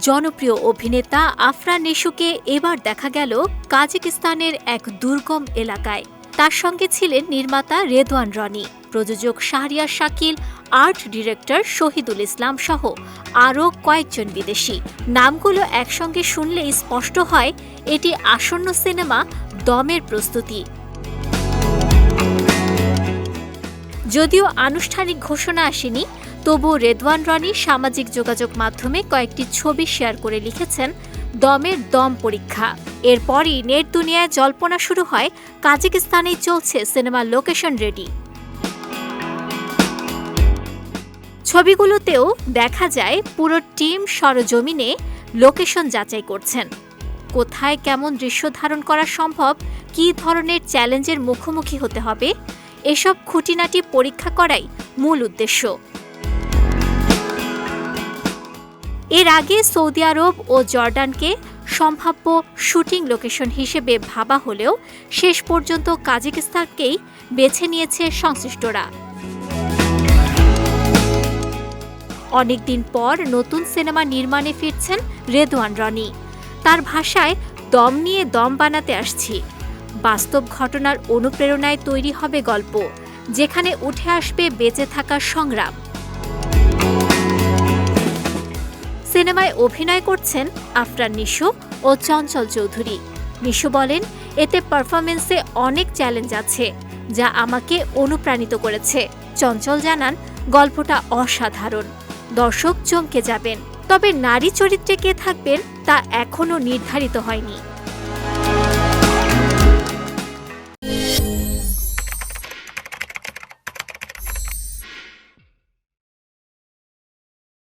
জনপ্রিয় অভিনেতা আফরান নিশুকে এবার দেখা গেল কাজাকিস্তানের এক দুর্গম এলাকায়। তার সঙ্গে ছিলেন নির্মাতা রেদওয়ান রনি, প্রযোজক শাহরিয়ার শাকিল, আর্ট ডিরেক্টর শহীদুল ইসলাম সহ আরও কয়েকজন বিদেশি। নামগুলো একসঙ্গে শুনলেই স্পষ্ট হয়, এটি আসন্ন সিনেমা দমের প্রস্তুতি। যদিও আনুষ্ঠানিক ঘোষণা আসেনি তবু রেদওয়ান রনি সামাজিক যোগাযোগ মাধ্যমে কয়েকটি ছবি শেয়ার করে লিখেছেন, দমের দম পরীক্ষা। এরপরই নেট দুনিয়ায় জল্পনা শুরু হয়, কাজাকিস্তানেই চলছে সিনেমার লোকেশন রেডি। ছবিগুলোতেও দেখা যায়, পুরো টিম সরজমিনে লোকেশন যাচাই করছেন। কোথায় কেমন দৃশ্য ধারণ করা সম্ভব, কী ধরনের চ্যালেঞ্জের মুখোমুখি হতে হবে এসব খুঁটিনাটি পরীক্ষা করাই মূল উদ্দেশ্য। এর আগে সৌদি আরব ও জর্ডানকে সম্ভাব্য শুটিং লোকেশন হিসেবে ভাবা হলেও শেষ পর্যন্ত কাজাকিস্তানকেই বেছে নিয়েছে সংশ্লিষ্টরা। অনেকদিন পর নতুন সিনেমা নির্মাণে ফিরছেন রেদওয়ান রনি। তার ভাষায়, দম নিয়ে দম বানাতে আসছি। বাস্তব ঘটনার অনুপ্রেরণায় তৈরি হবে গল্প, যেখানে উঠে আসবে বেঁচে থাকার সংগ্রাম। সিনেমায় অভিনয় করছেন আফরান নিশু ও চঞ্চল চৌধুরী। নিশু বলেন, এতে পারফরমেন্সে অনেক চ্যালেঞ্জ আছে, যা আমাকে অনুপ্রাণিত করেছে। চঞ্চল জানান, গল্পটা অসাধারণ। দর্শক চমকে যাবেন, তবে নারী চরিত্রে কে থাকবেন তা এখনও নির্ধারিত হয়নি।